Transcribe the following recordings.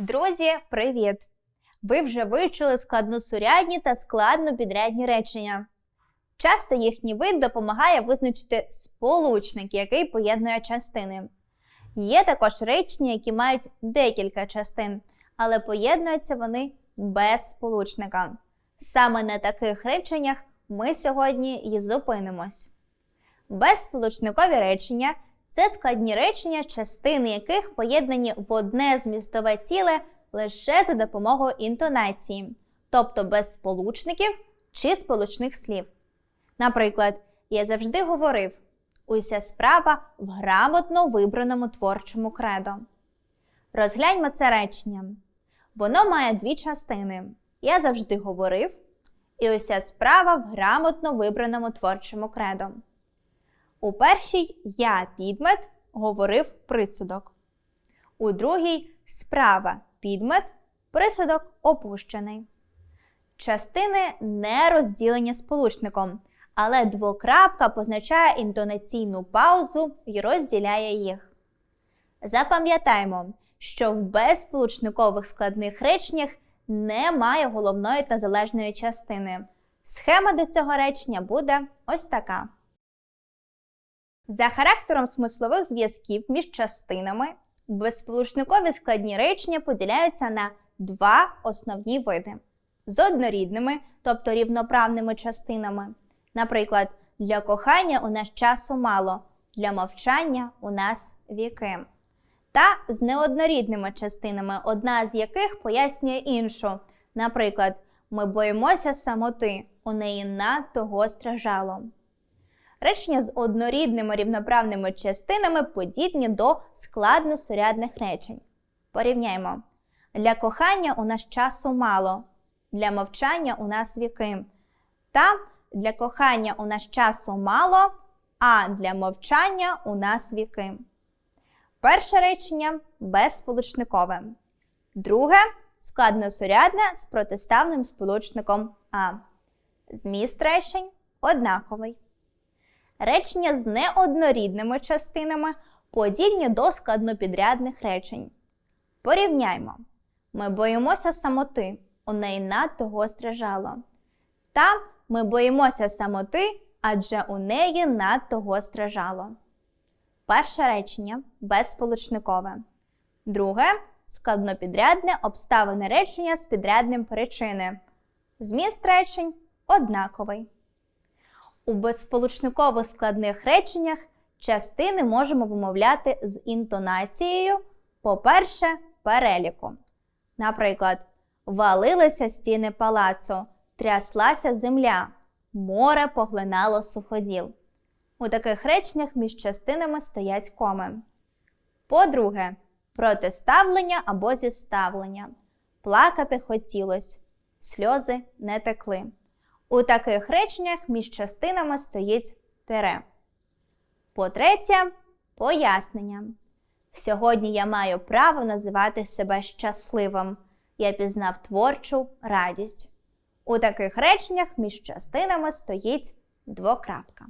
Друзі, привіт! Ви вже вивчили складносурядні та складнопідрядні речення. Часто їхній вид допомагає визначити сполучник, який поєднує частини. Є також речення, які мають декілька частин, але поєднуються вони без сполучника. Саме на таких реченнях ми сьогодні і зупинимось. Безсполучникові речення це складні речення, частини яких поєднані в одне змістове ціле лише за допомогою інтонації, тобто без сполучників чи сполучних слів. Наприклад, я завжди говорив: уся справа в грамотно вибраному творчому кредо. Розгляньмо це речення. Воно має дві частини. Я завжди говорив, і уся справа в грамотно вибраному творчому кредо. У першій я підмет говорив присудок. У другій справа підмет присудок опущений. Частини не розділені сполучником, але двокрапка позначає інтонаційну паузу і розділяє їх. Запам'ятаймо, що в безсполучникових складних реченнях немає головної та залежної частини. Схема до цього речення буде ось така. За характером смислових зв'язків між частинами безсполучникові складні речення поділяються на два основні види: з однорідними, тобто рівноправними частинами. Наприклад, для кохання у нас часу мало, для мовчання у нас віки. Та з неоднорідними частинами, одна з яких пояснює іншу. Наприклад, ми боїмося самоти, у неї надто гостре жало. Речення з однорідними рівноправними частинами подібні до складносурядних речень. Порівняймо. Для кохання у нас часу мало, для мовчання у нас віки. Та для кохання у нас часу мало, а для мовчання у нас віки. Перше речення безсполучникове. Друге складносурядне з протиставним сполучником А. Зміст речень однаковий. Речення з неоднорідними частинами подібні до складнопідрядних речень. Порівняймо. Ми боїмося самоти, у неї надто гостре жало. Та ми боїмося самоти, адже у неї надто гостре жало. Перше речення безсполучникове. Друге складнопідрядне обставине речення з підрядним причини. Зміст речень однаковий. У безсполучникових складних реченнях частини можемо вимовляти з інтонацією, по-перше, переліку. Наприклад, валилися стіни палацу, тряслася земля, море поглинало суходіл. У таких реченнях між частинами стоять коми. По-друге, протиставлення або зіставлення. Плакати хотілось, сльози не текли. У таких реченнях між частинами стоїть тире. По-третє, пояснення. Сьогодні я маю право називати себе щасливим. Я пізнав творчу радість. У таких реченнях між частинами стоїть двокрапка.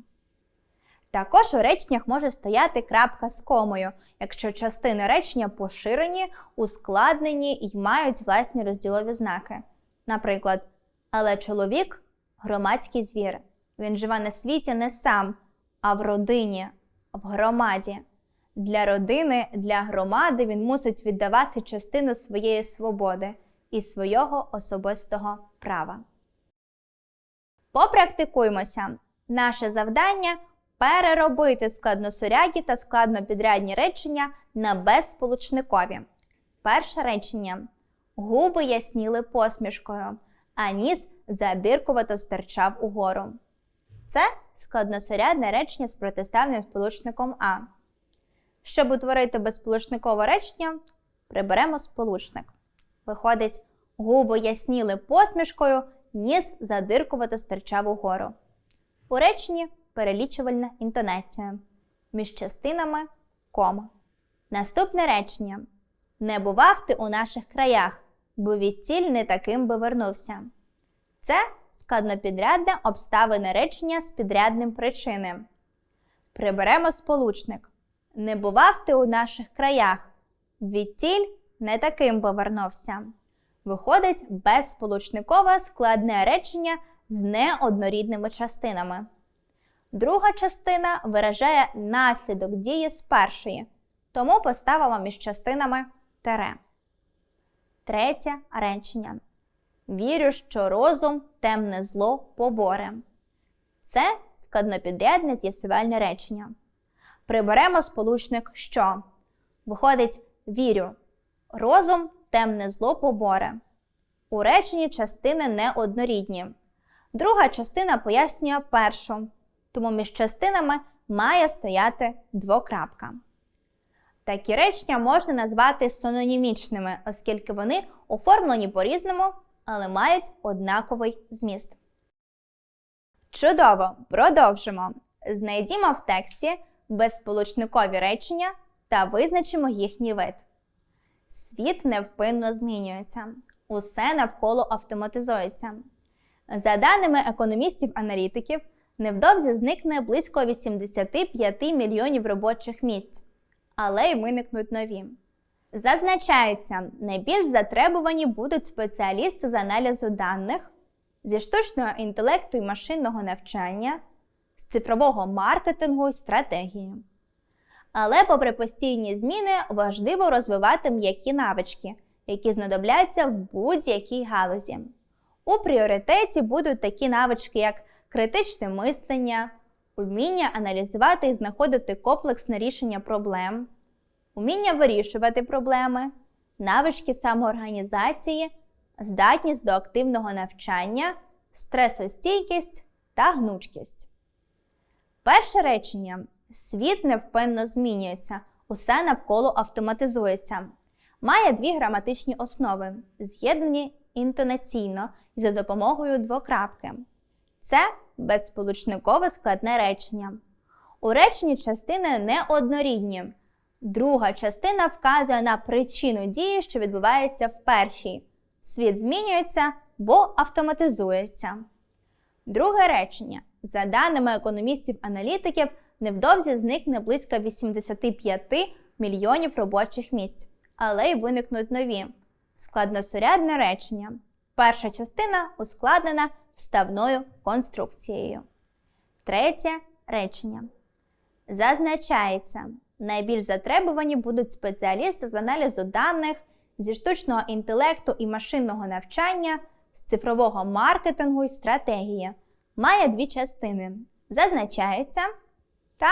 Також у реченнях може стояти крапка з комою, якщо частини речення поширені, ускладнені і мають власні розділові знаки. Наприклад, але чоловік громадський звір. Він живе на світі не сам, а в родині, в громаді. Для родини, для громади він мусить віддавати частину своєї свободи і свого особистого права. Попрактикуймося. Наше завдання переробити складносурядні та складнопідрядні речення на безсполучникові. Перше речення. Губи ясніли посмішкою, а ніс задиркувато стирчав угору. Це складносурядне речення з протиставним сполучником А. Щоб утворити безсполучникове речення, приберемо сполучник. Виходить, губи ясніли посмішкою, ніс задиркувато стирчав угору. У реченні перелічувальна інтонація. Між частинами кома. Наступне речення. Не бував ти у наших краях, бо відтіль не таким би вернувся. Це складнопідрядне обставине речення з підрядним причини. Приберемо сполучник. Не бував ти у наших краях. Відтіль не таким повернувся. Виходить безсполучникове складне речення з неоднорідними частинами. Друга частина виражає наслідок дії з першої, тому поставимо між частинами тере. Третє речення. Вірю, що розум темне зло поборе. Це складнопідрядне з'ясувальне речення. Приберемо сполучник що. Виходить, вірю. Розум темне зло поборе. У реченні частини неоднорідні. Друга частина пояснює першу, тому між частинами має стояти двокрапка. Такі речення можна назвати синонімічними, оскільки вони оформлені по-різному, але мають однаковий зміст. Чудово! Продовжимо. Знайдімо в тексті безсполучникові речення та визначимо їхній вид. Світ невпинно змінюється. Усе навколо автоматизується. За даними економістів-аналітиків, невдовзі зникне близько 85 мільйонів робочих місць, але й виникнуть нові. Зазначається, найбільш затребувані будуть спеціалісти з аналізу даних, зі штучного інтелекту і машинного навчання, з цифрового маркетингу і стратегії. Але, попри постійні зміни, важливо розвивати м'які навички, які знадобляться в будь-якій галузі. У пріоритеті будуть такі навички, як критичне мислення, уміння аналізувати і знаходити комплексне рішення проблем, уміння вирішувати проблеми, навички самоорганізації, здатність до активного навчання, стресостійкість та гнучкість. Перше речення світ невпинно змінюється, усе навколо автоматизується. Має дві граматичні основи, з'єднані інтонаційно і за допомогою двокрапки. Це безсполучникове складне речення. У реченні частини неоднорідні. Друга частина вказує на причину дії, що відбувається в першій. Світ змінюється, бо автоматизується. Друге речення. За даними економістів-аналітиків, невдовзі зникне близько 85 мільйонів робочих місць, але й виникнуть нові. Складносурядне речення. Перша частина ускладнена вставною конструкцією. Третє речення. Зазначається, найбільш затребувані будуть спеціалісти з аналізу даних зі штучного інтелекту і машинного навчання, з цифрового маркетингу і стратегії. Має дві частини. Зазначається та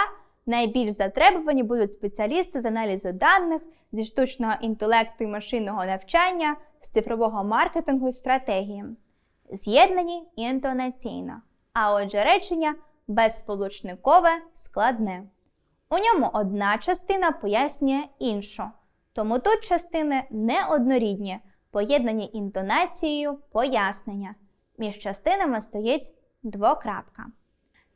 найбільш затребувані будуть спеціалісти з аналізу даних зі штучного інтелекту і машинного навчання, з цифрового маркетингу і стратегії. З'єднані інтонаційно. А отже, речення безсполучникове складне. У ньому одна частина пояснює іншу. Тому тут частини неоднорідні, поєднані інтонацією пояснення. Між частинами стоїть двокрапка.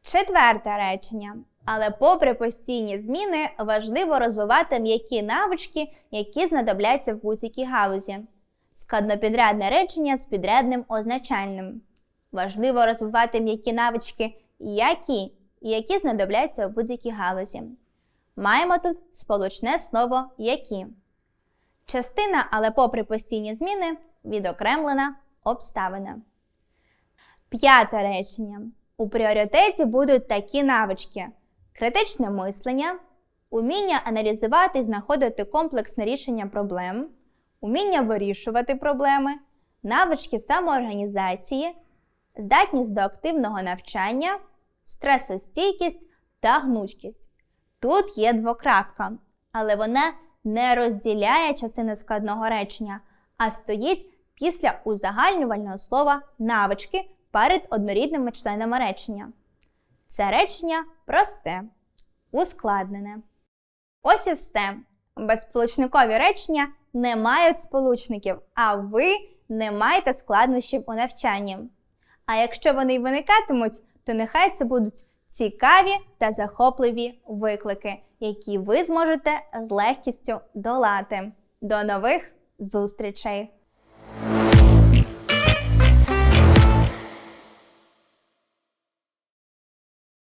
Четверте речення. Але, попри постійні зміни, важливо розвивати м'які навички, які знадобляться в будь-якій галузі. Складнопідрядне речення з підрядним означальним. Важливо розвивати м'які навички, які і які знадобляться в будь-якій галузі. Маємо тут сполучне слово які. Частина, але попри постійні зміни, відокремлена обставина. П'яте речення. У пріоритеті будуть такі навички: критичне мислення, уміння аналізувати і знаходити комплексне рішення проблем, уміння вирішувати проблеми, навички самоорганізації, здатність до активного навчання, стресостійкість та гнучкість. Тут є двокрапка, але вона не розділяє частини складного речення, а стоїть після узагальнювального слова навички перед однорідними членами речення. Це речення просте, ускладнене. Ось і все. Безсполучникові речення не мають сполучників, а ви не маєте складнощів у навчанні. А якщо вони й виникатимуть, то нехай це будуть цікаві та захопливі виклики, які ви зможете з легкістю долати. До нових зустрічей!